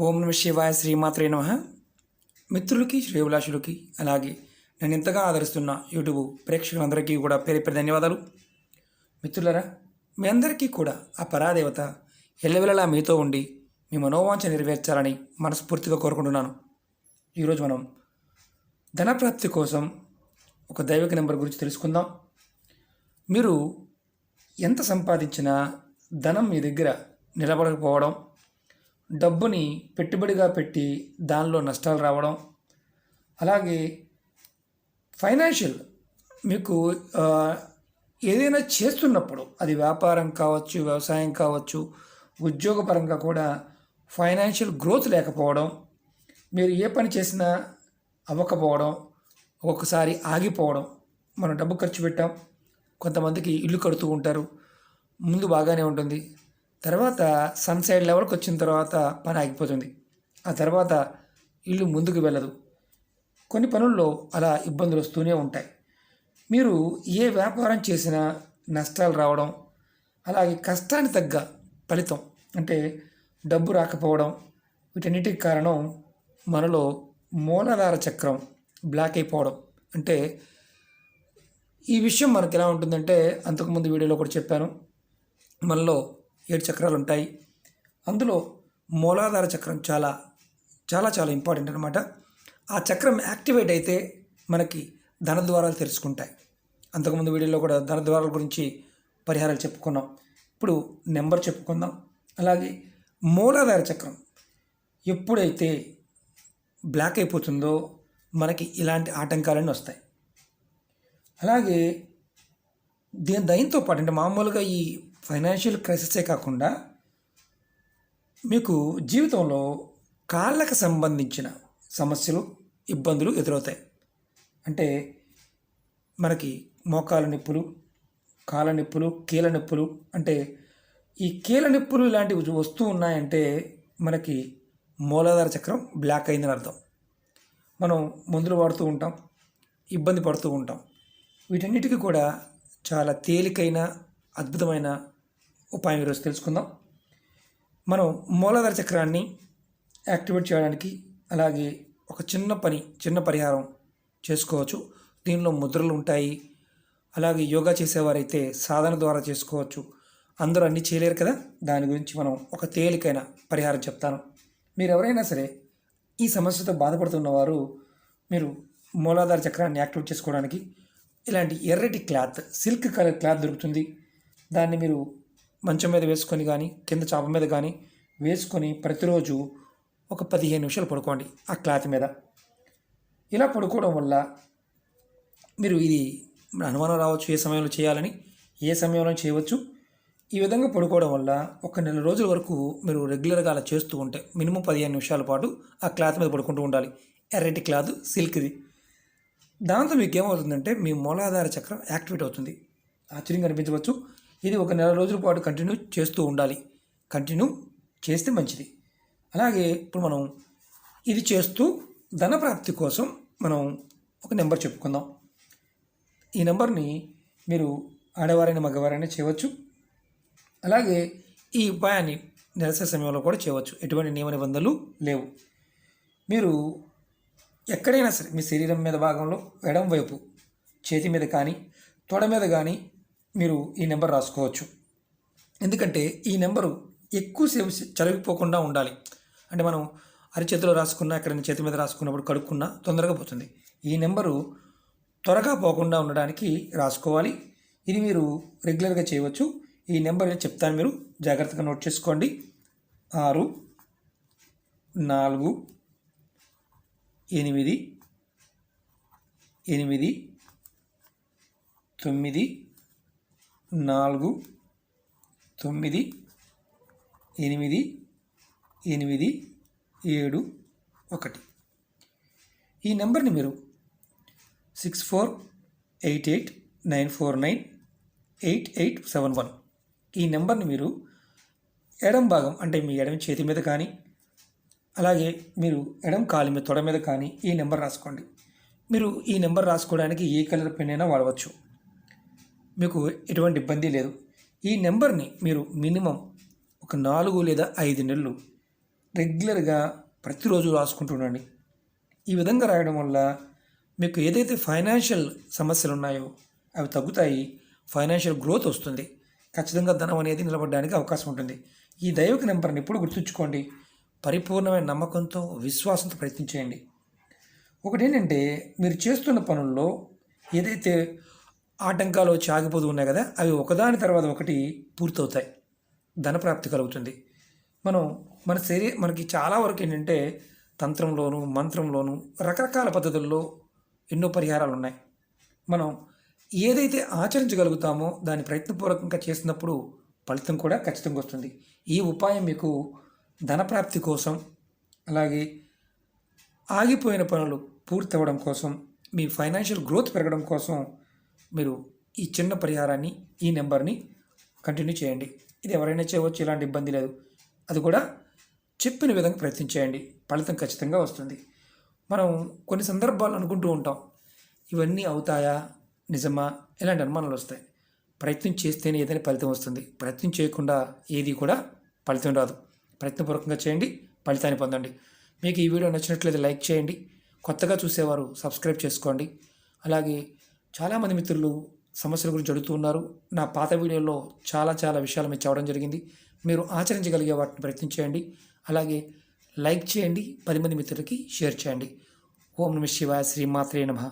ఓం నమ శివాయ శ్రీమాత్రే నమ. మిత్రులకి శ్రేవులాషులకి అలాగే నేను ఇంతగా ఆదరిస్తున్న యూట్యూబ్ ప్రేక్షకులందరికీ కూడా పేరు పేరు ధన్యవాదాలు. మిత్రులరా మీ అందరికీ కూడా ఆ పరాదేవత ఎల్లవెల్లలా మీతో ఉండి మీ మనోవాంఛ నెరవేర్చాలని మనస్ఫూర్తిగా కోరుకుంటున్నాను. ఈరోజు మనం ధనప్రాప్తి కోసం ఒక దైవిక నెంబర్ గురించి తెలుసుకుందాం. మీరు ఎంత సంపాదించినా ధనం మీ దగ్గర నిలబడకపోవడం డబ్బుని పెట్టుబడిగా పెట్టి దానిలో నష్టాలు రావడం. అలాగే ఫైనాన్షియల్ మీకు ఏదైనా చేస్తున్నప్పుడు అది వ్యాపారం కావచ్చు వ్యవసాయం కావచ్చు ఉద్యోగపరంగా కూడా ఫైనాన్షియల్ గ్రోత్ లేకపోవడం మీరు ఏ పని చేసినా అవ్వకపోవడం ఒక్కొక్కసారి ఆగిపోవడం మనం డబ్బు ఖర్చు పెట్టాం కొంతమందికి ఇల్లు కడుతూ ఉంటారు ముందు బాగానే ఉంటుంది. తర్వాత సన్సైడ్ లెవెల్కి వచ్చిన తర్వాత పని ఆగిపోతుంది. ఆ తర్వాత ఇల్లు ముందుకు వెళ్ళదు. కొన్ని పనుల్లో అలా ఇబ్బందులు వస్తూనే ఉంటాయి. మీరు ఏ వ్యాపారం చేసినా నష్టాలు రావడం అలాగే కష్టానికి తగ్గ ఫలితం అంటే డబ్బు రాకపోవడం వీటన్నిటికి కారణం మనలో మూలాధార చక్రం బ్లాక్ అయిపోవడం. అంటే ఈ విషయం మనకి ఎలా ఉంటుందంటే అంతకుముందు వీడియోలో కూడా చెప్పాను. మనలో ఏడు చక్రాలు ఉంటాయి అందులో మూలాధార చక్రం చాలా చాలా చాలా ఇంపార్టెంట్ అనమాట ఆ చక్రం యాక్టివేట్ అయితే మనకి ధన ద్వారాలు తెరుచుకుంటాయి. అంతకుముందు వీడియోలో కూడా ధన ద్వారాల గురించి పరిహారాలు చెప్పుకున్నాం. ఇప్పుడు నెంబర్ చెప్పుకుందాం. అలాగే మూలాధార చక్రం ఎప్పుడైతే బ్లాక్ అయిపోతుందో మనకి ఇలాంటి ఆటంకాలన్నీ వస్తాయి. అలాగే దీని దాంతో పాటు అంటే మామూలుగా ఈ ఫైనాన్షియల్ క్రైసిసే కాకుండా మీకు జీవితంలో కాళ్ళకు సంబంధించిన సమస్యలు ఇబ్బందులు ఎదురవుతాయి. అంటే మనకి మోకాల నొప్పులు కాళ్ళ నొప్పులు కీళ్ళ నొప్పులు అంటే ఈ కీళ్ళ నొప్పులు ఇలాంటివి వస్తూ ఉన్నాయంటే మనకి మూలాధార చక్రం బ్లాక్ అయిందని అర్థం. మనం మందులు వాడుతూ ఉంటాం ఇబ్బంది పడుతూ ఉంటాం. వీటన్నిటికీ కూడా చాలా తేలికైన అద్భుతమైన ఉపాయం ఈరోజు తెలుసుకుందాం. మనం మూలాధార చక్రాన్ని యాక్టివేట్ చేయడానికి అలాగే ఒక చిన్న పని చిన్న పరిహారం చేసుకోవచ్చు. దీనిలో ముద్రలు ఉంటాయి. అలాగే యోగా చేసేవారైతే సాధన ద్వారా చేసుకోవచ్చు. అందరూ అన్నీ చేయలేరు కదా? దాని గురించి మనం ఒక తేలికైన పరిహారం చెప్తాను. మీరు ఎవరైనా సరే ఈ సమస్యతో బాధపడుతున్నవారు మీరు మూలాధార చక్రాన్ని యాక్టివేట్ చేసుకోవడానికి ఇలాంటి ఎర్రటి క్లాత్ సిల్క్ కలర్ క్లాత్ దొరుకుతుంది. దాన్ని మీరు మంచం మీద వేసుకొని కానీ కింద చాప మీద కానీ వేసుకొని ప్రతిరోజు ఒక పదిహేను నిమిషాలు పడుకోండి ఆ క్లాత్ మీద. ఇలా పడుకోవడం వల్ల మీరు ఇది అనుమానం రావచ్చు ఏ సమయంలో చేయాలని ఏ సమయంలో చేయవచ్చు. ఈ విధంగా పడుకోవడం వల్ల ఒక నెల రోజుల వరకు మీరు రెగ్యులర్గా అలా చేస్తూ ఉంటే మినిమం పదిహేను నిమిషాల పాటు ఆ క్లాత్ మీద పడుకుంటూ ఉండాలి. ఎర్రటి క్లాత్ సిల్క్ది. దాంతో మీకు ఏమవుతుందంటే మీ మూలాధార చక్రం యాక్టివేట్ అవుతుంది. ఆశ్చర్యంగా అనిపించవచ్చు. ఇది ఒక నెల రోజుల పాటు కంటిన్యూ చేస్తూ ఉండాలి. కంటిన్యూ చేస్తే మంచిది. అలాగే ఇప్పుడు మనం ఇది చేస్తూ ధనప్రాప్తి కోసం మనం ఒక నెంబర్ చెప్పుకుందాం. ఈ నెంబర్ని మీరు ఆడవారైనా మగవారైనా చేయవచ్చు. అలాగే ఈ ఉపాయాన్ని నిరసన సమయంలో కూడా చేయవచ్చు. ఎటువంటి నియమ నిబంధనలు లేవు. మీరు ఎక్కడైనా సరే మీ శరీరం మీద భాగంలో ఎడం వైపు చేతి మీద కానీ తొడ మీద కానీ మీరు ఈ నెంబర్ రాసుకోవచ్చు. ఎందుకంటే ఈ నెంబరు ఎక్కువసేపు చదివిపోకుండా ఉండాలి. అంటే మనం అరిచేతిలో రాసుకున్నా ఎక్కడైనా చేతి మీద రాసుకున్నప్పుడు కడుక్కున్నా తొందరగా పోతుంది. ఈ నెంబరు త్వరగా పోకుండా ఉండడానికి రాసుకోవాలి. ఇది మీరు రెగ్యులర్గా చేయవచ్చు. ఈ నెంబర్ చెప్తాను మీరు. జాగ్రత్తగా నోట్ చేసుకోండి. ఆరు నాలుగు ఎనిమిది ఎనిమిది తొమ్మిది నాలుగు తొమ్మిది ఎనిమిది ఎనిమిది ఏడు ఒకటి. ఈ నెంబర్ని మీరు six four eight eight nine four nine eight eight seven one. ఈ నెంబర్ని మీరు ఎడం భాగం అంటే మీ ఎడం చేతి మీద కానీ అలాగే మీరు ఎడం కాలి మీద తొడ మీద కానీ ఈ నెంబర్ రాసుకోండి. మీరు ఈ నెంబర్ రాసుకోవడానికి ఏ కలర్ పెన్ అయినా వాడవచ్చు. మీకు ఎటువంటి ఇబ్బంది లేదు. ఈ నెంబర్ని మీరు మినిమం ఒక నాలుగు లేదా ఐదు నెలలు రెగ్యులర్గా ప్రతిరోజు రాసుకుంటుండండి ఈ విధంగా రాయడం వల్ల మీకు ఏదైతే ఫైనాన్షియల్ సమస్యలు ఉన్నాయో అవి తగ్గుతాయి ఫైనాన్షియల్ గ్రోత్ వస్తుంది. ఖచ్చితంగా ధనం అనేది నిలబడడానికి అవకాశం ఉంటుంది. ఈ దైవిక నెంబర్ని ఎప్పుడు గుర్తుంచుకోండి. పరిపూర్ణమైన నమ్మకంతో విశ్వాసంతో ప్రయత్నించేయండి ఒకటి ఏంటంటే మీరు చేస్తున్న పనుల్లో ఏదైతే ఆటంకాలు వచ్చి ఆగిపోతూ ఉన్నాయి కదా అవి ఒకదాని తర్వాత ఒకటి పూర్తవుతాయి. ధనప్రాప్తి కలుగుతుంది. మనం మన శరీర మనకి చాలా వరకు ఏంటంటే తంత్రంలోను మంత్రంలోను రకరకాల పద్ధతుల్లో ఎన్నో పరిహారాలు ఉన్నాయి. మనం ఏదైతే ఆచరించగలుగుతామో దాన్ని ప్రయత్నపూర్వకంగా చేసినప్పుడు ఫలితం కూడా ఖచ్చితంగా వస్తుంది. ఈ ఉపాయం మీకు ధనప్రాప్తి కోసం అలాగే ఆగిపోయిన పనులు పూర్తి అవ్వడం కోసం మీ ఫైనాన్షియల్ గ్రోత్ పెరగడం కోసం మీరు ఈ చిన్న పరిహారాన్ని ఈ నెంబర్ని కంటిన్యూ చేయండి. ఇది ఎవరైనా చేయవచ్చు ఇలాంటి ఇబ్బంది లేదు. అది కూడా చెప్పిన విధంగా ప్రయత్నం చేయండి. ఫలితం ఖచ్చితంగా వస్తుంది. మనం కొన్ని సందర్భాలు అనుకుంటూ ఉంటాం. ఇవన్నీ అవుతాయా? నిజమా? ఇలాంటి అనుమానాలు వస్తాయి. ప్రయత్నం చేస్తేనే ఏదైనా ఫలితం వస్తుంది. ప్రయత్నం చేయకుండా ఏది కూడా ఫలితం రాదు. ప్రయత్నపూర్వకంగా చేయండి ఫలితాన్ని పొందండి. మీకు ఈ వీడియో నచ్చినట్లయితే లైక్ చేయండి. కొత్తగా చూసేవారు సబ్స్క్రైబ్ చేసుకోండి. అలాగే చాలామంది మిత్రులు సమస్యల గురించి అడుగుతూ ఉన్నారు. నా పాత వీడియోలో చాలా చాలా విషయాలు మీరు చెప్పడం జరిగింది. మీరు ఆచరించగలిగే వాటిని ప్రయత్నించేయండి అలాగే లైక్ చేయండి. పది మంది మిత్రులకి షేర్ చేయండి. ఓం నమ శివాయ. శ్రీ మాత్రే నమః.